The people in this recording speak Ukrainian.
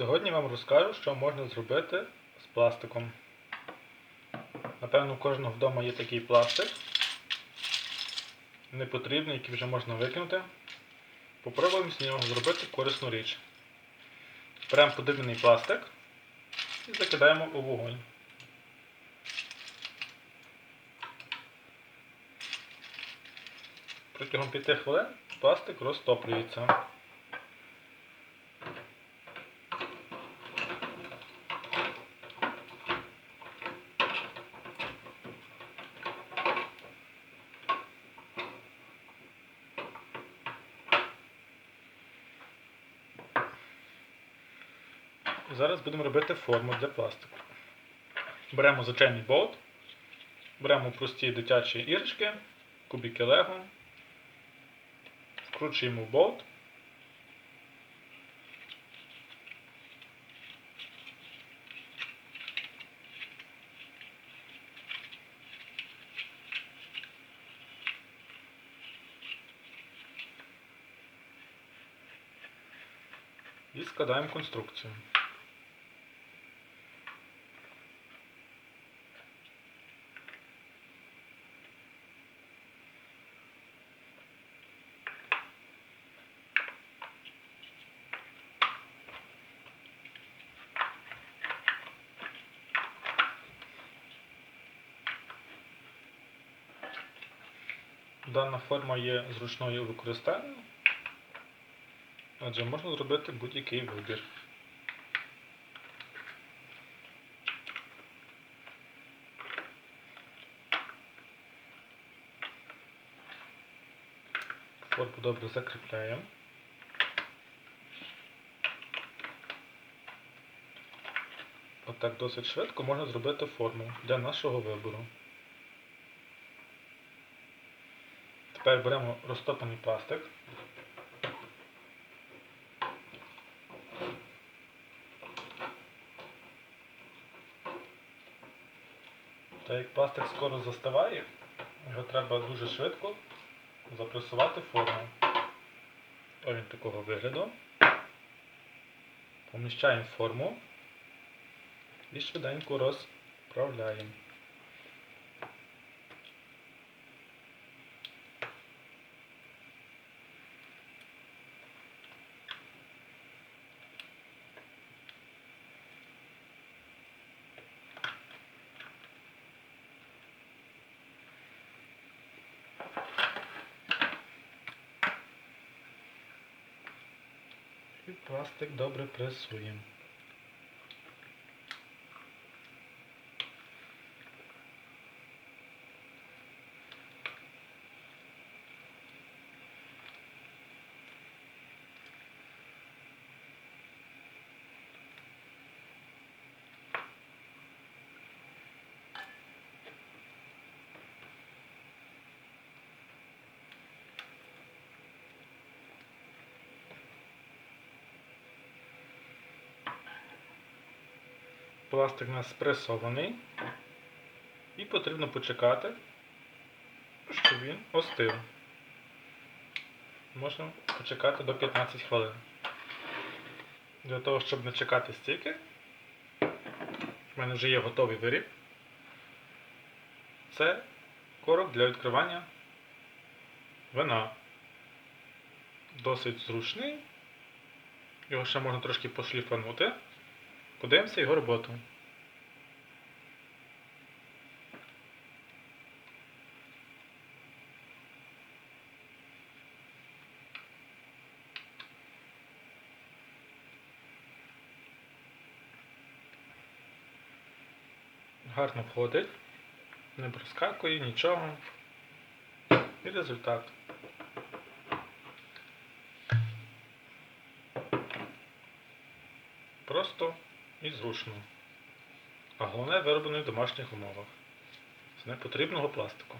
Сьогодні вам розкажу, що можна зробити з пластиком. Напевно, у кожного вдома є такий пластик. Непотрібний, який вже можна викинути. Попробуємо з нього зробити корисну річ. Беремо подрібний пластик і закидаємо у вогонь. Протягом 5 хвилин пластик розтоплюється. Зараз будемо робити форму для пластику. Беремо звичайний болт, беремо прості дитячі ірочки, кубики лего, вкручуємо в болт. І складаємо конструкцію. Дана форма є зручною у використанні, адже можна зробити будь-який вибір. Форму добре закріпляємо. Отак досить швидко можна зробити форму для нашого вибору. Тепер беремо розтоплений пластик. Так як пластик скоро застиває, його треба дуже швидко запресувати форму. Ось він такого вигляду. Поміщаємо форму і швиденько розправляємо. І пластик добре пресуємо. Пластик у нас спресований. І потрібно почекати, щоб він остив. Можна почекати до 15 хвилин. Для того, щоб не чекати стільки, в мене вже є готовий виріб. Це корок для відкривання вина. Досить зручний. Його ще можна трошки пошліфанути. Подивимося його роботу. Гарно входить, не проскакує нічого. І результат. Просто і зручно. А головне вироблено в домашніх умовах з непотрібного пластику.